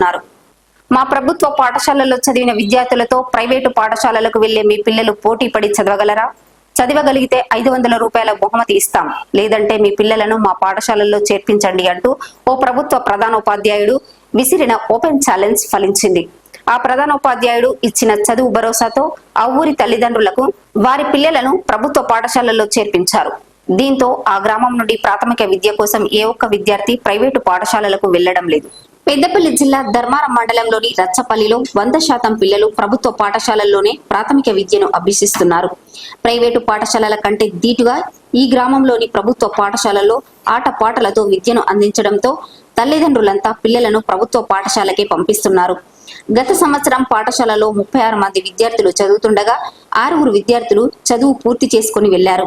అన్నారు మా ప్రభుత్వ పాఠశాలలో చదివిన విద్యార్థులతో ప్రైవేటు పాఠశాలలకు వెళ్ళే మీ పిల్లలు పోటీ పడి చదవగలరా? చదవగలిగితే ఐదు వందల రూపాయల బహుమతి ఇస్తాం. లేదంటే మీ పిల్లలను మా పాఠశాలల్లో చేర్పించండి అంటూ ఓ ప్రభుత్వ ప్రధానోపాధ్యాయుడు విసిరిన ఓపెన్ ఛాలెంజ్ ఫలించింది. ఆ ప్రధానోపాధ్యాయుడు ఇచ్చిన చదువు భరోసాతో ఆ ఊరి తల్లిదండ్రులకు వారి పిల్లలను ప్రభుత్వ పాఠశాలల్లో చేర్పించారు. దీంతో ఆ గ్రామం నుండి ప్రాథమిక విద్య కోసం ఏ ఒక్క విద్యార్థి ప్రైవేటు పాఠశాలలకు వెళ్ళడం లేదు. పెద్దపల్లి జిల్లా ధర్మారం మండలంలోని రచ్చపల్లిలో వంద శాతం పిల్లలు ప్రభుత్వ పాఠశాలల్లోనే ప్రాథమిక విద్యను అభ్యసిస్తున్నారు. ప్రైవేటు పాఠశాలల కంటే ధీటుగా ఈ గ్రామంలోని ప్రభుత్వ పాఠశాలల్లో ఆట పాటలతో విద్యను అందించడంతో తల్లిదండ్రులంతా పిల్లలను ప్రభుత్వ పాఠశాలకే పంపిస్తున్నారు. గత సంవత్సరం పాఠశాలలో ముప్పై ఆరు మంది విద్యార్థులు చదువుతుండగా ఆరుగురు విద్యార్థులు చదువు పూర్తి చేసుకుని వెళ్ళారు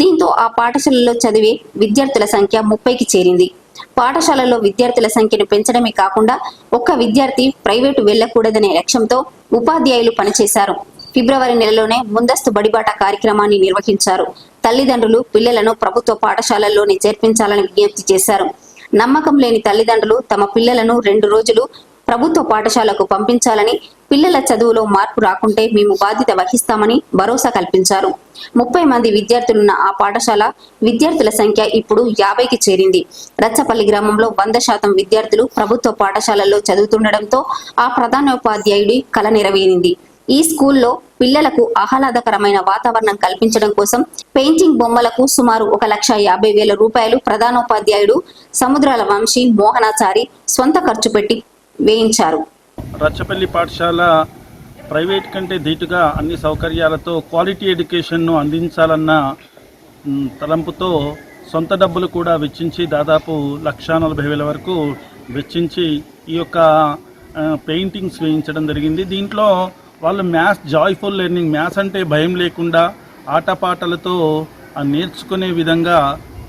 దీంతో ఆ పాఠశాలలో చదివే విద్యార్థుల సంఖ్య ముప్పైకి చేరింది. పాఠశాలలో విద్యార్థుల సంఖ్యను పెంచడమే కాకుండా ఒక్క విద్యార్థి ప్రైవేటు వెళ్ళకూడదనే లక్ష్యంతో ఉపాధ్యాయులు పనిచేశారు. ఫిబ్రవరి నెలలోనే ముందస్తు బడిబాట కార్యక్రమాన్ని నిర్వహించారు. తల్లిదండ్రులు పిల్లలను ప్రభుత్వ పాఠశాలల్లోనే చేర్పించాలని విజ్ఞప్తి చేశారు. నమ్మకం లేని తల్లిదండ్రులు తమ పిల్లలను రెండు రోజులు ప్రభుత్వ పాఠశాలకు పంపించాలని పిల్లల చదువులో మార్పు రాకుంటే మేము బాధ్యత వహిస్తామని భరోసా కల్పించారు. ముప్పై మంది విద్యార్థులున్న ఆ పాఠశాల విద్యార్థుల సంఖ్య ఇప్పుడు యాభైకి చేరింది. రచ్చపల్లి గ్రామంలో వంద శాతం విద్యార్థులు ప్రభుత్వ పాఠశాలల్లో చదువుతుండటంతో ఆ ప్రధానోపాధ్యాయుడి కల నెరవేరింది. ఈ స్కూల్లో పిల్లలకు ఆహ్లాదకరమైన వాతావరణం కల్పించడం కోసం పెయింటింగ్ బొమ్మలకు సుమారు ఒక లక్ష యాభై వేల రూపాయలు ప్రధానోపాధ్యాయుడు సముద్రాల వంశీ మోహనాచారి సొంత ఖర్చు పెట్టి వేయించారు. రచ్చపల్లి పాఠశాల ప్రైవేట్ కంటే ధీటుగా అన్ని సౌకర్యాలతో క్వాలిటీ ఎడ్యుకేషన్ను అందించాలన్న తలంపుతో సొంత డబ్బులు కూడా వెచ్చించి దాదాపు లక్ష నలభై వేల వరకు వెచ్చించి ఈ యొక్క పెయింటింగ్స్ వేయించడం జరిగింది. దీంట్లో వాళ్ళు మ్యాథ్స్ జాయ్ఫుల్ లెర్నింగ్ మ్యాథ్స్ అంటే భయం లేకుండా ఆటపాటలతో నేర్చుకునే విధంగా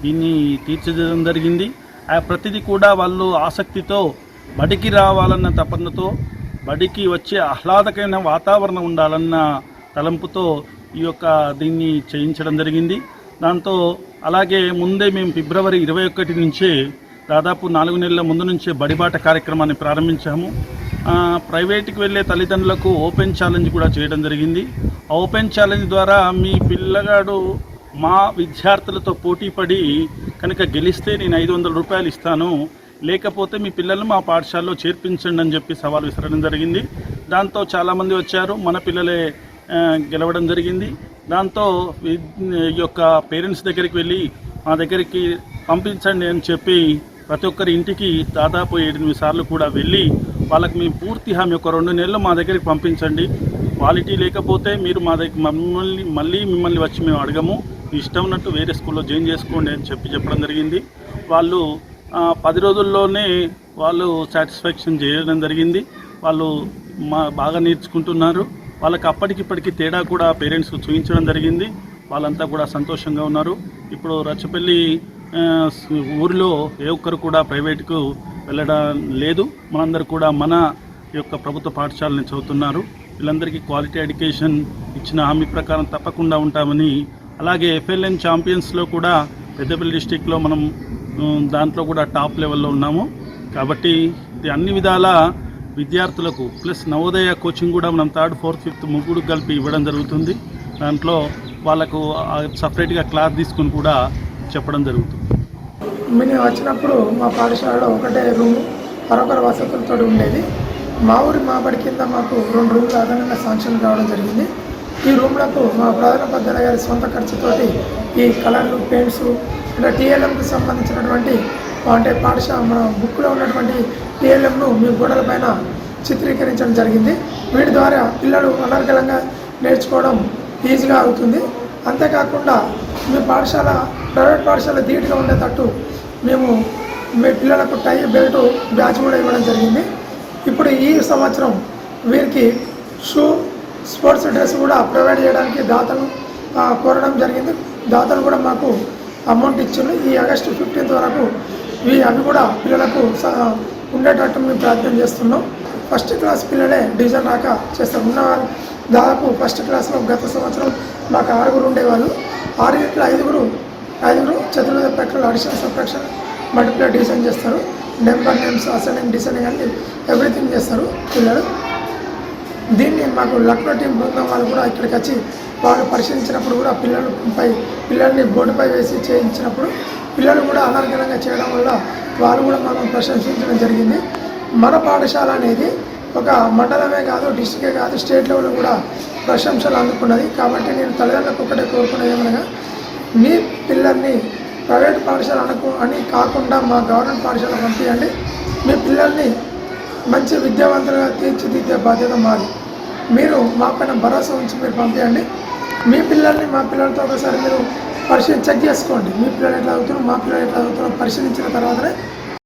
దీన్ని తీర్చిదిద్దడం జరిగింది. ఆ ప్రతిదీ కూడా వాళ్ళు ఆసక్తితో బడికి రావాలన్న తపనతో బడికి వచ్చే ఆహ్లాదకరమైన వాతావరణం ఉండాలన్న తలంపుతో ఈ యొక్క దీన్ని చేయించడం జరిగింది. దాంతో అలాగే ముందే మేము ఫిబ్రవరి ఇరవై ఒకటి నుంచే దాదాపు నాలుగు నెలల ముందు నుంచే బడిబాట కార్యక్రమాన్ని ప్రారంభించాము. ప్రైవేట్కి వెళ్ళే తల్లిదండ్రులకు ఓపెన్ ఛాలెంజ్ కూడా చేయడం జరిగింది. ఆ ఓపెన్ ఛాలెంజ్ ద్వారా మీ పిల్లగాడు మా విద్యార్థులతో పోటీ పడి కనుక గెలిస్తే నేను ఐదు వందల రూపాయలు ఇస్తాను. లేకపోతే మీ పిల్లల్ని మా పాఠశాలలో చేర్పించండి అని చెప్పి సవాల్ విసరడం జరిగింది. దాంతో చాలామంది వచ్చారు. మన పిల్లలే గెలవడం జరిగింది. దాంతో ఈ యొక్క పేరెంట్స్ దగ్గరికి వెళ్ళి మా దగ్గరికి పంపించండి అని చెప్పి ప్రతి ఒక్కరి ఇంటికి దాదాపు ఎనిమిది సార్లు కూడా వెళ్ళి వాళ్ళకి మేము పూర్తి హామీ ఒక రెండు నెలలు మా దగ్గరికి పంపించండి. క్వాలిటీ లేకపోతే మీరు మా దగ్గర మమ్మల్ని మళ్ళీ మిమ్మల్ని వచ్చి మేము అడగము. మీ ఇష్టం ఉన్నట్టు వేరే స్కూల్లో జాయిన్ చేసుకోండి అని చెప్పి చెప్పడం జరిగింది. వాళ్ళు పది రోజుల్లోనే వాళ్ళు సాటిస్ఫాక్షన్ చేయడం జరిగింది. వాళ్ళు మా బాగా నేర్చుకుంటున్నారు. వాళ్ళకి అప్పటికిప్పటికి తేడా కూడా పేరెంట్స్ చూపించడం జరిగింది. వాళ్ళంతా కూడా సంతోషంగా ఉన్నారు. ఇప్పుడు రచ్చపల్లి ఊరిలో ఏ ఒక్కరు కూడా ప్రైవేట్కు వెళ్ళడం లేదు. మనందరూ కూడా మన యొక్క ప్రభుత్వ పాఠశాలని చదువుతున్నారు. వీళ్ళందరికీ క్వాలిటీ ఎడ్యుకేషన్ ఇచ్చిన హామీ ప్రకారం తప్పకుండా ఉంటామని అలాగే ఎఫ్ఎల్ఎన్ ఛాంపియన్స్లో కూడా పెద్దపల్లి డిస్టిక్లో మనం దాంట్లో కూడా టాప్ లెవెల్లో ఉన్నాము. కాబట్టి ఇది అన్ని విధాల విద్యార్థులకు ప్లస్ నవోదయ కోచింగ్ కూడా మనం థర్డ్ ఫోర్త్ ఫిఫ్త్ ముగ్గురు కలిపి ఇవ్వడం జరుగుతుంది. దాంట్లో వాళ్ళకు సపరేట్గా క్లాస్ తీసుకుని కూడా చెప్పడం జరుగుతుంది. మేము వచ్చినప్పుడు మా పాఠశాలలో ఒకటే రూమ్ మరొకరు వసతులతో ఉండేది. మా ఊరి మా బడి కింద మాకు రెండు రూమ్లు అదనంగా శాంక్షన్ కావడం జరిగింది. ఈ రూమ్లకు మా ప్రధాన పద్ధతి గారి సొంత ఖర్చుతోటి ఈ కలర్లు పెయింట్స్ అంటే టీఎల్ఎంకి సంబంధించినటువంటి అంటే పాఠశాల మన బుక్లో ఉన్నటువంటి టీఎల్ఎంను మీ గోడల పైన చిత్రీకరించడం జరిగింది. వీటి ద్వారా పిల్లలు అనర్గళంగా నేర్చుకోవడం ఈజీగా అవుతుంది. అంతేకాకుండా మీ పాఠశాల ప్రైవేట్ పాఠశాల ధీటుగా ఉండేటట్టు మేము మీ పిల్లలకు టై బెల్ట్ బ్యాచ్ కూడా ఇవ్వడం జరిగింది. ఇప్పుడు ఈ సంవత్సరం వీరికి షూ స్పోర్ట్స్ డ్రెస్ కూడా ప్రొవైడ్ చేయడానికి దాతలు కోరడం జరిగింది. దాతలు కూడా మాకు అమౌంట్ ఇచ్చింది ఈ ఆగస్టు ఫిఫ్టీన్త్ వరకు ఇవి అవి కూడా పిల్లలకు స- ఉండేటట్టు మేము ప్రయత్నం చేస్తున్నాం. ఫస్ట్ క్లాస్ పిల్లలే డివిజన్ రాక చేస్తాం ఉన్న దాదాపు ఫస్ట్ క్లాస్లో గత సంవత్సరం మాకు ఆరుగురు ఉండేవాళ్ళు. ఆరుగురిలో ఐదుగురు ఐదుగురు చతుర్వేద ప్రక్రియలు అడిషనల్ సబ్ట్రాక్షన్ మల్టిప్లై డివిజన్ చేస్తారు. నెంబర్ నేమ్స్ అసెండింగ్ డిసెండింగ్ అన్ని ఎవ్రీథింగ్ చేస్తారు పిల్లలు. దీన్ని మాకు లక్నో టీం బృందం వాళ్ళు కూడా ఇక్కడికి వచ్చి వారు పరిశీలించినప్పుడు కూడా పిల్లలపై పిల్లల్ని బోర్డుపై వేసి చేయించినప్పుడు పిల్లలు కూడా అనర్గళంగా చేయడం వల్ల వాళ్ళు కూడా మనం ప్రశంసించడం జరిగింది. మన పాఠశాల అనేది ఒక మండలమే కాదు డిస్టికే కాదు స్టేట్ లెవెల్ కూడా ప్రశంసలు అందుకున్నది. కాబట్టి నేను తల్లిదండ్రులకు ఒకటే కోరుకునేది ఏమనగా మీ పిల్లల్ని ప్రైవేట్ పాఠశాల అనుకు అని కాకుండా మా గవర్నమెంట్ పాఠశాల పంపించండి మీ పిల్లల్ని మంచి విద్యావంతులుగా తీర్చిదిద్దే బాధ్యత మాది. మీరు మా పైన భరోసా ఉంచి మీరు పంపించండి మీ పిల్లల్ని మా పిల్లలతో ఒకసారి మీరు పరిశీలి చెక్ చేసుకోండి. మీ పిల్లలు ఎట్లా అవుతున్నారు మా పిల్లలు ఎట్లా చదువుతున్నారు పరిశీలించిన తర్వాతనే